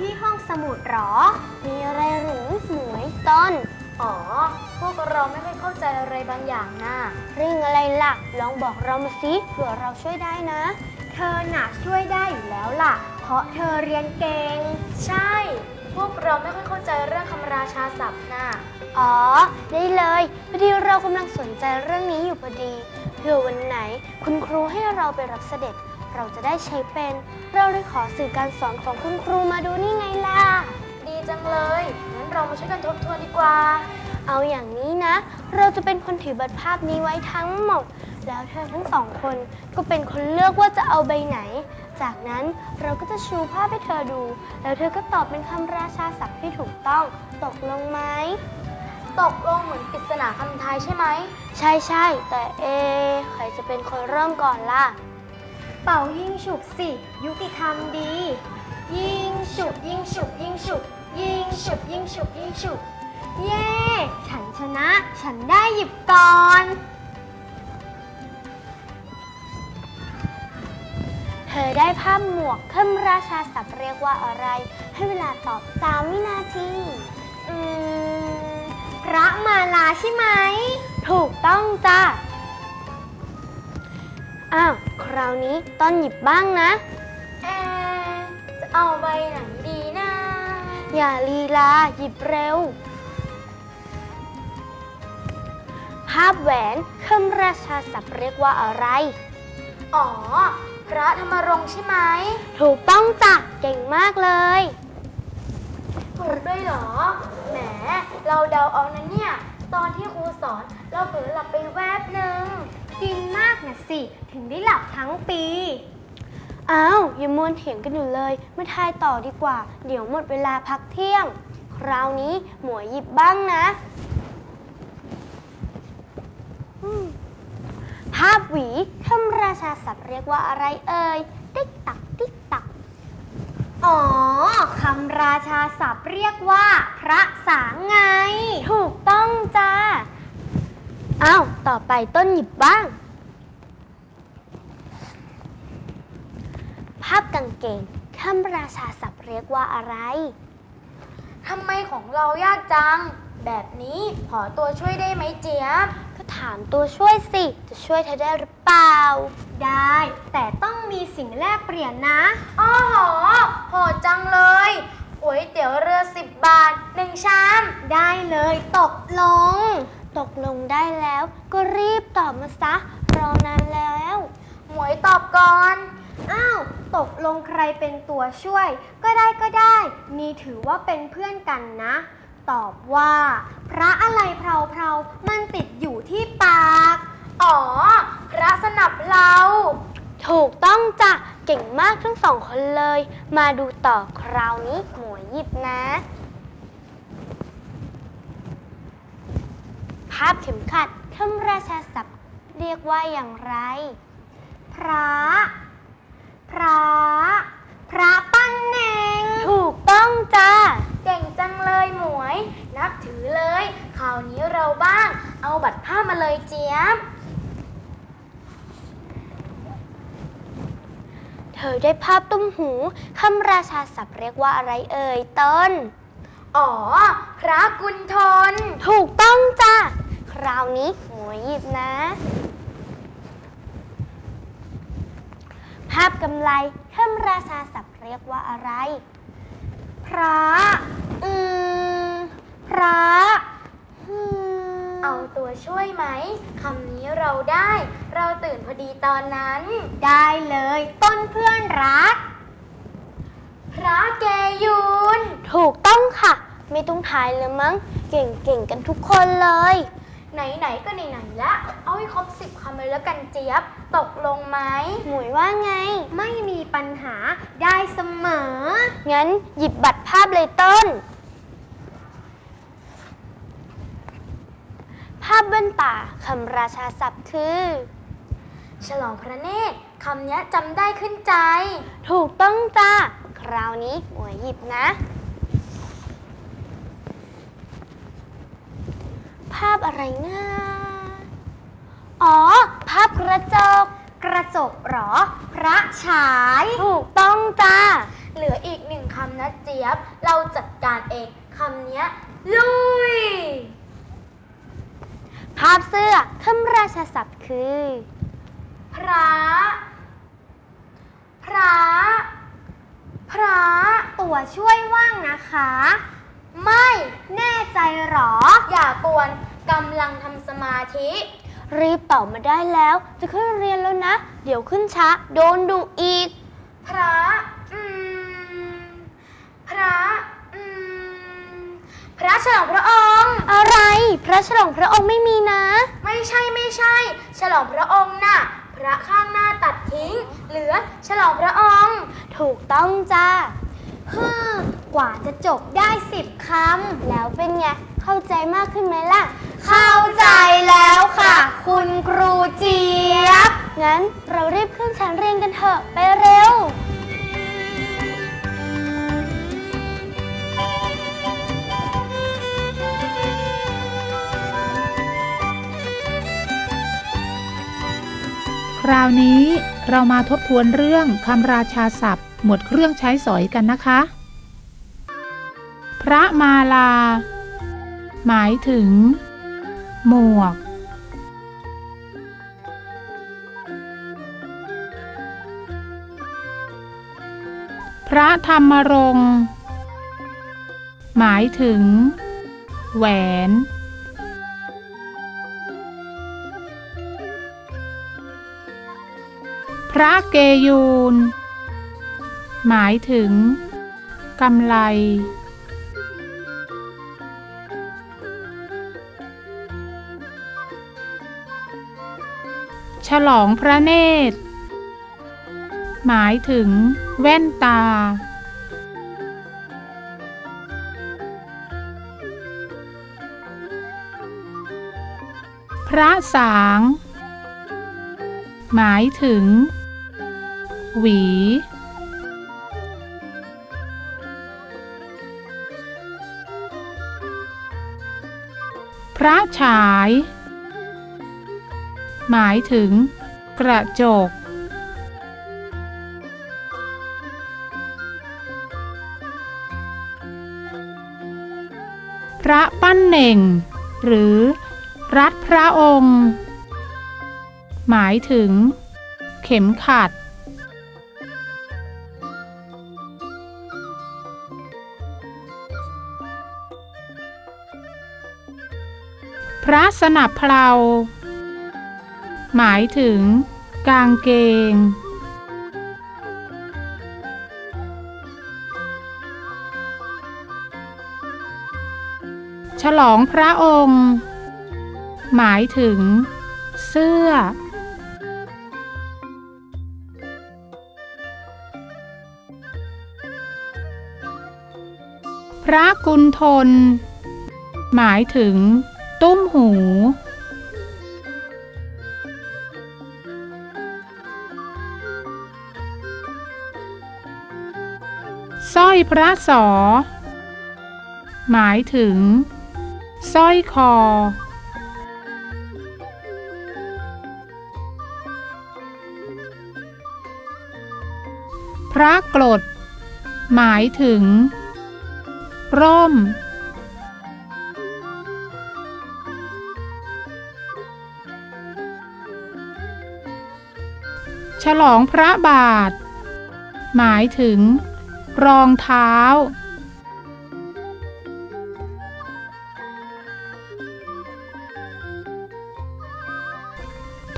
อะไรที่ห้องสมุดหรอ มีอะไรหรือหมวยต้น อ๋อ พวกเราไม่ค่อยเข้าใจอะไรบางอย่างน่ะเรื่องอะไรล่ะ ลองบอกเรามาสิเผื่อเราช่วยได้นะ เธอน่ะช่วยได้อยู่แล้วล่ะ เพราะเธอเรียนเก่ง ใช่ พวกเราไม่ค่อยเข้าใจเรื่องคำราชาศัพท์น่ะอ๋อ ได้เลยพอดีเรากำลังสนใจเรื่องนี้อยู่พอดี เผื่อวันไหน คุณครูให้เราไปรับเสด็จ เราจะได้ใช้เป็น เราเลยขอสื่อการสอนของคุณครูมาดูนี่ไงล่ะ ดีจังเลย งั้นเรามาช่วยกันทบทวนดีกว่า เอาอย่างนี้นะ เราจะเป็นคนถือบัตรภาพนี้ไว้ทั้งหมด แล้วเธอทั้งสองคนก็เป็นคนเลือกว่าจะเอาใบไหน จากนั้นเราก็จะชูภาพให้เธอดู แล้วเธอก็ตอบเป็นคำราชาศัพท์ที่ถูกต้อง ตกลงไหม ตกลงเหมือนปริศนาคำทายใช่ไหม ใช่ใช่ แต่เอะใครจะเป็นคนเริ่มก่อนล่ะ เป่ายิงฉุบสิ ยุติธรรมดี ยิงฉุบยิงฉุบยิงฉุบยิงฉุบยิงฉุบยิงฉุบเย้ ฉันชนะ ฉันได้หยิบก่อนเธอได้ภาพหมวกคำราชาศัพท์เรียกว่าอะไร ให้เวลาตอบ3วินาที อืม พระมาลาใช่ไหม ถูกต้องจ้าอ้าว คราวนี้ต้นหยิบบ้างนะเอะจะเอาใบไหนดีนะ อย่าลีลาหยิบเร็ว ภาพแหวนคำราชาศัพท์เรียกว่าอะไร อ๋อ พระธรรมรงค์ใช่ไหม ถูกต้องจ้ะเก่งมากเลย ถูกด้วยเหรอ แหม เราเดาเอานะเนี่ย ตอนที่ครูสอนเราเผลอหลับไปแวบหนึ่งกินมากนะสิ ถึงได้หลับทั้งปีอ้าวอย่ามัวเถียงกันอยู่เลยมาทายต่อดีกว่า เดี๋ยวหมดเวลาพักเที่ยง คราวนี้หมวยหยิบบ้างนะภาพหวีคำราชาศัพท์เรียกว่าอะไรเอ่ย ติ๊กตักติ๊กตัก อ๋อคำราชาศัพท์เรียกว่า พระสางไง ถูกต้องจ้าอ้าวต่อไปต้นหยิบบ้าง ภาพกางเกงคำราชาศัพท์เรียกว่าอะไร ทำไมของเรายากจัง แบบนี้ขอตัวช่วยได้ไหมเจี๊ยบ ก็ถามตัวช่วยสิ จะช่วยเธอได้หรือ เปล่า ได้ แต่ต้องมีสิ่งแลกเปลี่ยนนะอ้อหอโหดจังเลยก๋วยเตี๋ยวเรือสิบบาทหนึ่งชามได้เลยตกลง ตกลงได้แล้ว ก็รีบตอบมาซะ รอนานแล้วหมวยตอบก่อน อ้าว ตกลงใครเป็นตัวช่วย ก็ได้ก็ได้ นี่ถือว่าเป็นเพื่อนกันนะ ตอบว่า พระอะไรเพลาๆมันติดอยู่ที่ปาก อ๋อ พระสนับเรา ถูกต้องจ้ะ เก่งมากทั้งสองคนเลย มาดูต่อคราวนี้หมวยหยิบนะ ภาพเข็มขัดคำราชาศัพท์เรียกว่าอย่างไร พระ พระ พระปั้นเนงถูกต้องจ้าเก่งจังเลยหมวย นับถือเลย คราวนี้เราบ้าง เอาบัตรผ้ามาเลยเจี๊ยบ เธอได้ภาพตุ้มหูคำราชาศัพท์เรียกว่าอะไรเอ่ยต้น อ๋อ พระกุณฑลถูกต้องจ้ะ คราวนี้หมวยหยิบนะ ภาพกำไลคำราชาศัพท์เรียกว่าอะไร พระ อืม พระ อืม เอาตัวช่วยไหมคำนี้เราได้ เราตื่นพอดีตอนนั้น ได้เลย ต้นเพื่อนรัก พระเกยุนถูกต้องค่ะ ไม่ต้องทายเลยมั้ง เก่งๆกันทุกคนเลย ไหนๆก็ไหนๆละเอาให้ครบสิบคำเลยแล้วกันเจี๊ยบ ตกลงไหมหมวยว่าไง ไม่มีปัญหาได้เสมอ งั้นหยิบบัตรภาพเลยต้น ภาพแว่นตาคำราชาศัพท์คือ ฉลองพระเนตรคำนี้จำได้ขึ้นใจ ถูกต้องจ้าคราวนี้หมวยหยิบนะ ภาพอะไรนะอ๋อ ภาพกระจก กระจกเหรอ พระฉาย ถูกต้องจ้า เหลืออีกหนึ่งคำนะเจี๊ยบ เราจัดการเองคำเนี้ยลุย ภาพเสื้อคำราชาศัพท์คือ พระ พระ พระ ตัวช่วยว่างนะคะ ไม่แน่ใจหรอ อย่ากวนกำลังทำสมาธิ รีบเป่ามาได้แล้ว จะขึ้นเรียนแล้วนะ เดี๋ยวขึ้นช้า โดนดุอีก พระ อืม พระ อืม พระฉลองพระ ระฉลองพระองค์ไม่มีนะ ไม่ใช่ไม่ใช่ ฉลองพระองค์น่ะ พระข้างหน้าตัดทิ้ง เหลือฉลองพระองค์ ถูกต้องจ้าฮึมกว่าจะจบได้สิบคแล้วเป็นไง เข้าใจมากขึ้นไหมล่ะำเข้าใจแล้วค่ะ คุณครูเจี๊ยบ งั้นเรารีบขึ้นชั้นเรียนกันเถอะ ไปเร็ว ราวนี้เรามาทบทวนเรื่องคำราชาศัพท์ หมวดเครื่องใช้สอยกันนะคะ พระมาลา หมายถึง หมวก พระธรรมรงค์หมายถึง แหวน ยูน หมายถึงกำไล ฉลองพระเนตร หมายถึงแว่นตา พระสาง หมายถึง หวี พระฉาย หมายถึง กระจก พระปั้นเน่ง หรือ รัดพระองค์ หมายถึง เข็มขัด พระสนับเพลาหมายถึง กางเกง ฉลองพระองค์ หมายถึง เสื้อ พระกุณฑลหมายถึง ตุ้มหู สร้อยพระสอ หมายถึง สร้อยคอ พระกรดหมายถึง ร่ม ฉลองพระบาท หมายถึง รองเท้า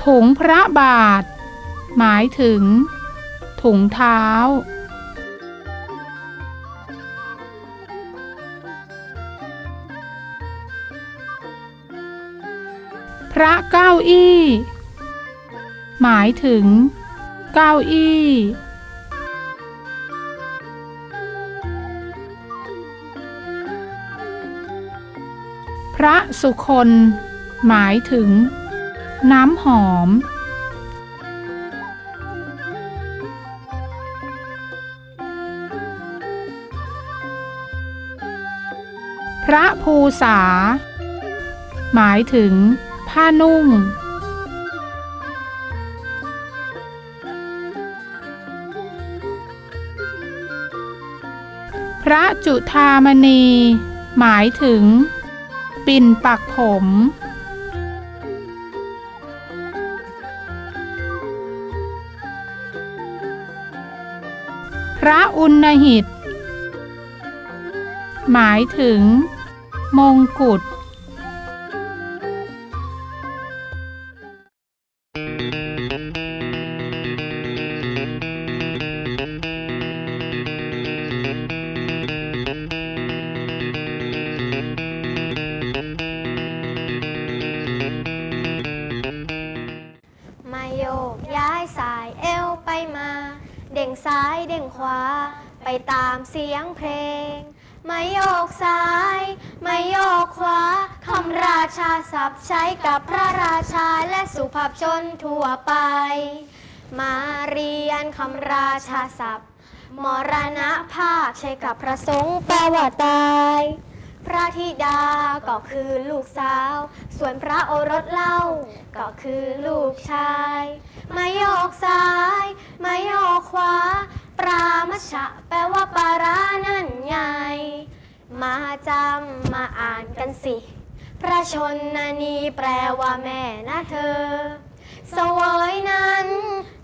ถุงพระบาท หมายถึง ถุงเท้าพระเก้าอี้ หมายถึง เก้าอี้ พระสุคน หมายถึง น้ำหอม พระภูษา หมายถึง ผ้านุ่ง พระจุธามณี หมายถึง ปิ่นปักผม พระอุณหิต หมายถึง มงกุฎ ตามเสียงเพลง ไมาโยกซ้าย ไมาโยกขวาคำราชาศัพท์ใช้กับพระราชาและสุภาพชนทั่วไป มาเรียนคำราชาศัพท์ มรณภาพใช้กับพระสงฆ์แปลว่าตาย พระธิดาก็คือลูกสาว ส่วนพระโอรสเล่า ก็คือลูกชาย ไมาโยกซ้าย ไมาโยกขวาปรามชะแปลว่าปลา ร้านั่นไง มาจำมาอ่านกันสิ พระชนนานีแปลว่าแม่นะเธอ เสวยนั้น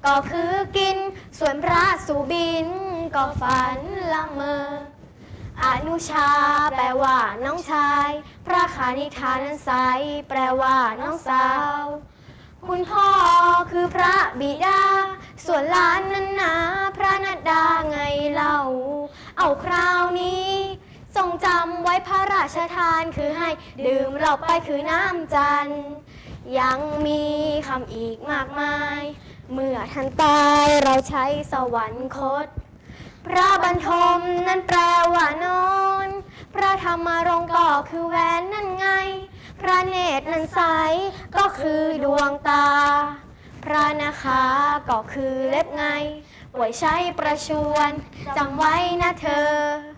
ก็คือกิน ส่วนพระสุบิน ก็ฝันละเมอ อนุชาแปลว่าน้องชาย พระคานิธานันไซแปลว่าน้องสาว คุณพ่อคือพระบิดา ส่วนหลานนั้นนาพระนัดดาไงเล่าาวนี้ ทรงจำไว้พระราชทานคือให้ดื่มเราไปคือน้ำจันทร์ยังมีคำอีกมากมาย เมื่อท่านตายเราใช้สวรรคต พระบรรทมนั้นแปลว่านอนพระธรรมรงก็คือแหวนนั่นไง พระเนตรนั้นใสก็คือดวงตา พระนะคะก็คือเล็บไง ไว้ใช้ประชวนจำไว้นะเธอ